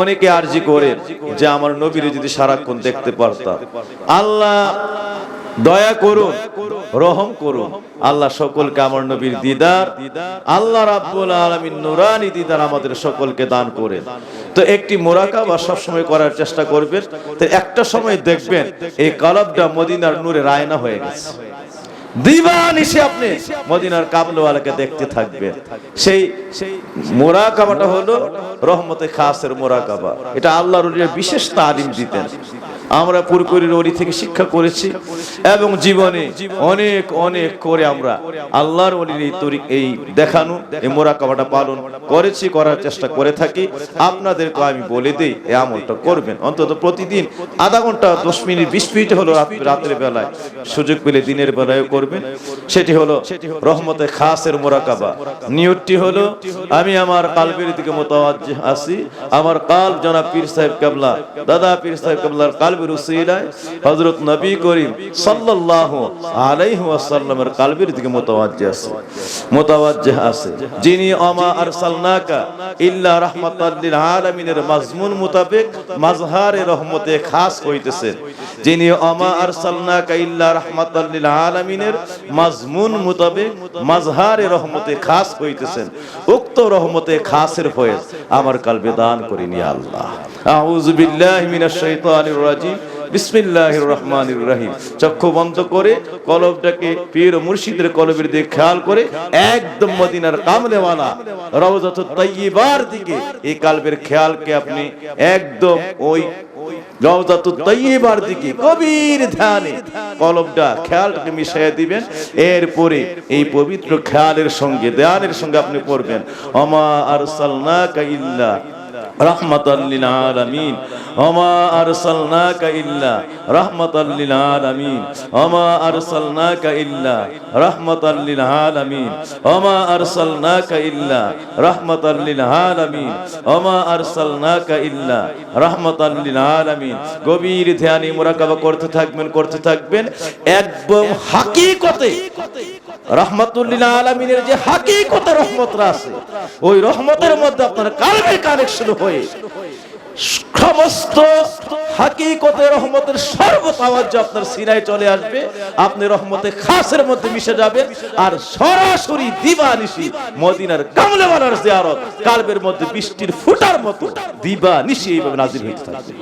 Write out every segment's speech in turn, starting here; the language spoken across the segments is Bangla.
অনেকে আরজি করে যে আমার নবীর যদি সারাক্ষণ দেখতে পারতাম আল্লাহ দয়া করুন, রহম করুন। আল্লাহ সকলকে আমার নবীর দিদার, আল্লাহ রাব্বুল আলামিন নুরানি দিদার আমাদের সকলকে দান করেন। তো একটি মোরাকাবা সবসময় করার চেষ্টা করবেন। তো একটা সময় দেখবেন এই কলবটা মদিনার নূরে রায়না হয়ে গেছে। দিবানিশে আপনি মদিনার কাবলওয়ালাকে দেখতে থাকবেন। সেই মোরাকাবাটা হলো রহমতে খাসের মোরাকাবা। এটা আল্লাহর বিশেষ তালিম দিতেন। আমরা পুরপুরির ওলি থেকে শিক্ষা করেছি এবং জীবনে অনেক অনেক করে আমরা আল্লাহর ওলির এই তরিক, এই দেখানো, এই মোরাকাবাটা পালন করেছি, করার চেষ্টা করে থাকি। আপনাদেরকে আমি বলে দিই, এই আমলটা করবেন। অন্তত প্রতিদিন আধা ঘণ্টা, দশ মিনিট, বিশ মিনিট হলো রাত- রাতের বেলায়। সুযোগ পেলে দিনের বেলায় করবেন। সেটি হলো রহমতে খাসের মোরাকাবা। নিয়তটি হলো, আমি আমার কালবের দিকে মোতাবাজ্জিহ আছি। আমার কাল জনাব পীর সাহেব কাবলা, দাদা পীর সাহেব কাবলার কালবের উসিলায় হযরত নবী করিম সাল্লাল্লাহু আলাইহি ওয়াসাল্লামের কালবের দিকে মোতাবাজ্জিহ আছে। মোতাবাজ্জিহ আছে। যিনি আমা আরসালনাকা ইল্লা রাহমাতাল লিল আলামিনের মাজমুন মোতাবেক মাজহারে রহমতে খাস হইতেছেন। যিনি আমা আরসালনাকা ইল্লা রাহমাতাল লিল আলামিনের মাজমুন মোতাবেক মাজহারে রহমতে খাস হইতেছেন। উক্ত রহমতে খাসের ফয়েজ আমার কালবে দান করিনি আল্লাহ। আউযু বিল্লাহি মিনাশ শাইতানির রাজিম। বিসমিল্লাহির রহমানির রহিম। চক্ষু বন্ধ করে কলবটাকে পীর মুর্শিদের কলবের দিকে খেয়াল করে একদম মদিনার কামলেওয়ালা রওজাতুত দিকে এই কালবের খেয়ালকে আপনি একদম ওই রওজাতুত তাইয়্যিবার দিকে গভীর ধ্যানে কলবটা খেয়ালটাকে মিশিয়ে দিবেন। এরপরে এই পবিত্র খেয়ালের সঙ্গে ধ্যানের সঙ্গে আপনি পড়বেন। অমা আরসালনাকা ইল্লা গভীর ধ্যানে মুরাকাবা করতে থাকবেন করতে থাকবেন। একদম হাকিকতে রহমতুল্লিল আলমিনের যে রহমতরা আছে, ওই রহমতের মধ্যে আপনার কানেকশন হয়ে সিনায় চলে আসবে, আপনি রহমতে খাসের মধ্যে মিশে যাবেন আর সরাসরি দিবানিশি মদিনার কামলেওয়ালার জিয়ারত, কালবের মধ্যে বৃষ্টির ফুটার মতো দিবানিশি এইভাবে নাজির হইতে থাকবে।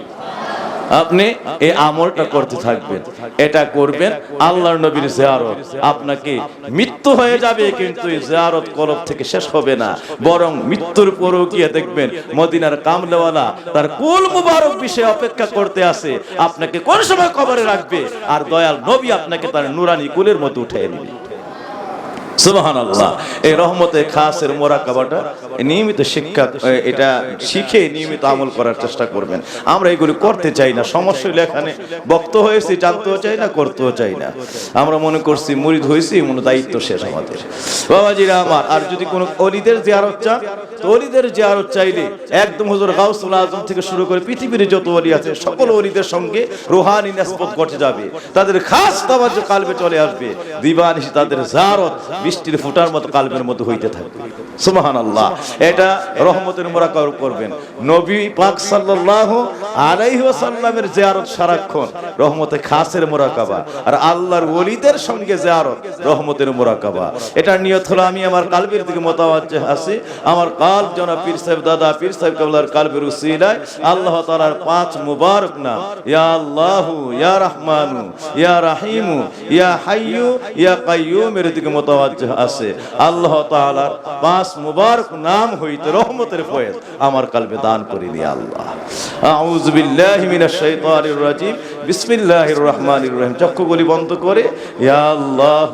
আপনি এই আমলটা করতে থাকবেন। এটা করবেন আল্লাহর নবীর জিয়ারত। আপনাকে মৃত্যু হয়ে যাবে, কিন্তু জিয়ারত কলব থেকে শেষ হবে না। বরং মৃত্যুর পরেও গিয়ে দেখবেন মদিনার কামলেওয়ালা তার কুল মুবারক বিষয়ে অপেক্ষা করতে আছে। আপনাকে কোন সময় কবরে রাখবে? আর দয়াল নবী আপনাকে তার নুরানি কুলের মতো উঠে নেবে। সুবহানাল্লাহ। এই রহমতে খাসের মোরাকাবাটা নিয়মিত শিক্ষা এটা শিখে নিয়মিত আমল করার চেষ্টা করবেন। আমরা এগুলি করতে চাই না। সমস্যা হলে এখানে বক্ত হয়েছি, জানতেও চাই না, করতেও চাই না। আমরা মনে করছি মুরিদ হয়েছি মনে দায়িত্ব শেষ আমাদের। বাবাজিরা আমার, আর যদি কোনো অলিদের জিয়ারত চান, তো অলিদের জিয়ারত চাইলে একদম হুজুর গাউসুল আজম থেকে শুরু করে পৃথিবীর যত অলি আছে, সকল অলিদের সঙ্গে রুহানি নাসবত ঘটে যাবে। তাদের খাস তাওয়াজ্জু কালবে চলে আসবে। দিবানিশি তাদের জারত বৃষ্টির ফুটার মতো কালবের মতো হইতে থাকবে। সুবহানাল্লাহ। এটা রহমতের মোরাকাব করবেন। নবী পাক সাল্লাল্লাহু আলাইহি ওয়াসাল্লামের জিয়ারত সারাক্ষণ রহমতে খাসের মোরাকাবা আর আল্লাহর ওলিদের সঙ্গে জিয়ারত রহমতের মোরাকাবা। এটার নিয়ত হলো আমি আমার কালবের দিকে মোতাবাজ্জহ আছি। আমার কাল জনাব পীর সাহেব, দাদা পীর সাহেব কাবলার কালবের উসিলায় আল্লাহ তাআলার পাঁচ মুবারক নাম। ইয়া আল্লাহু, ইয়া রহমানু, ইয়া রাহিমু, ইয়া হাইয়ু, ইয়া কাইয়ুমের দিকে মোতাবাজ্জহ আছে। আল্লাহ তাআলার পাঁচ মুবারক নাম হইতে রহমতের ফয়েজ আমার কালবে দান করে দিয়ে আল্লাহ। আউযু বিল্লাহি মিনাশ শাইতানির রাজিম। বিসমিল্লাহির রহমানির রহিম। চক্ষুগুলি বন্ধ করে, ইয়া আল্লাহ,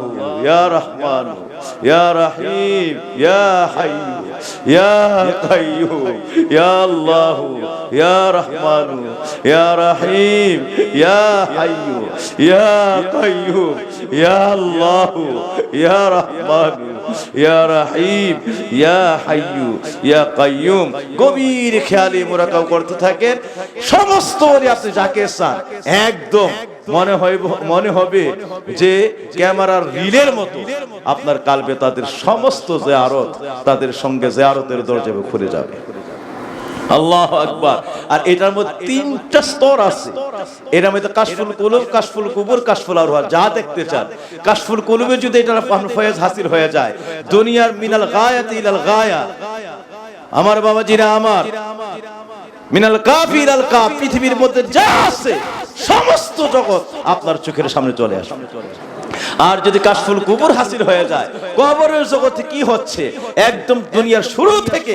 ইয়া রহমান, ইয়া রহিম, ইয়া হাইয়ু, ইয়া কাইয়ুম, ইয়া আল্লাহ, ইয়া রহমান, ইয়া রহিম, ইয়া হাইয়ু, ইয়া কাইয়ুম ইয়া আল্লাহ ইয়া রহমান ইয়া রহিম ইয়া হাইয়ু ইয়া কাইয়ুম গভীর খেয়ালে মোরাকাব করতে থাকেন। সমস্ত আপনি যাকে চান, একদম মনে হয় মনে হবে যে ক্যামেরার রিলের মতো আপনার কালবে তাদের সমস্ত জিয়ারত, তাদের সঙ্গে জিয়ারতের দরজা খুলে যাবে। আল্লাহ আকবার। আর এটার মধ্যে তিনটা স্তর আছে। এটার মধ্যে কাশফুল কুলুব কাশফুল কুবুর কাশফুল আরওয়া যা দেখতে চান। কাশফুল কুলুবে যদি এটা ফয়েজ হাসিল হয়ে যায় দুনিয়ার মিনাল গায়াত ইলাল গায়া। আমার বাবাজিরা আমার। মিনাল কাফির আল কাফ পৃথিবীর মধ্যে যা আছে সমস্ত জগৎ আপনার চোখের সামনে চলে আসবে। আর যদি কাশফুল কুবুর হাসিল হয়ে যায়, কবরের জগতে কি হচ্ছে? একদম দুনিয়ার শুরু থেকে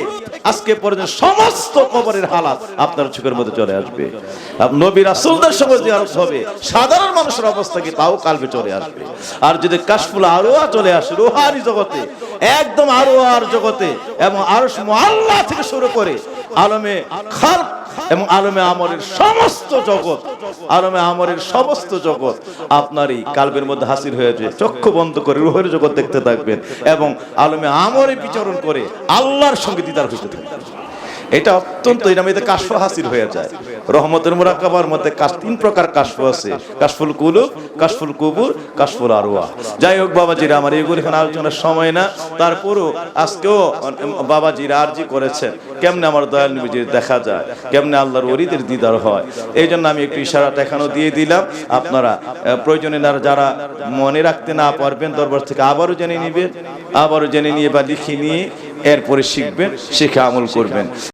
আজকে পর্যন্ত সমস্ত কবরের হালাত আপনার চোখের মধ্যে চলে আসবে। নবী রাসূলদের সঙ্গে জিয়ারত হবে, সাধারণ মানুষের অবস্থা কি তাও কালবে চলে আসবে। আর যদি কাশফুল আরোয়া চলে আসে, রুহানি জগতে, একদম আরোয়ার জগতে, এবং আরশ আল্লাহ থেকে শুরু করে আলমে খাল এবং আলমে আমরের সমস্ত জগৎ, আলমে আমরের সমস্ত জগৎ আপনার এই কালবের মধ্যে হাসির হয়েছে। চক্ষু বন্ধ করে রুহের জগৎ দেখতে থাকবেন এবং আলমে আমরে বিচরণ করে আল্লাহর সঙ্গে দিদার হইতে থাকবেন। এটা অত্যন্ত মধ্যে কাশফ হাসিল হয়ে যায়। রহমতের মুরাকাবার মধ্যে কাশ তিন প্রকার কাশফ আছে। কাশফুল কুলুব, কাশফুল কুবুর, কাশফুল আরওয়া। যাই হোক বাবাজিরা, আমার এগুলো এখানে আলোচনার সময় না। তারপরও আজকেও বাবাজিরা আরজি করেছেন। কেমনে আমার দয়াল নবীজির দেখা যায়, কেমনে আল্লাহর ওরিদের দিদার হয়। এই জন্য আমি একটু ইশারাটা এখানেও দিয়ে দিলাম। আপনারা প্রয়োজনে যারা মনে রাখতে না পারবেন, দরবার থেকে আবারও জেনে নিবেন। আবারও জেনে নিয়ে বা লিখে নিয়ে এরপরে শিখবেন, শিখে আমল করবেন।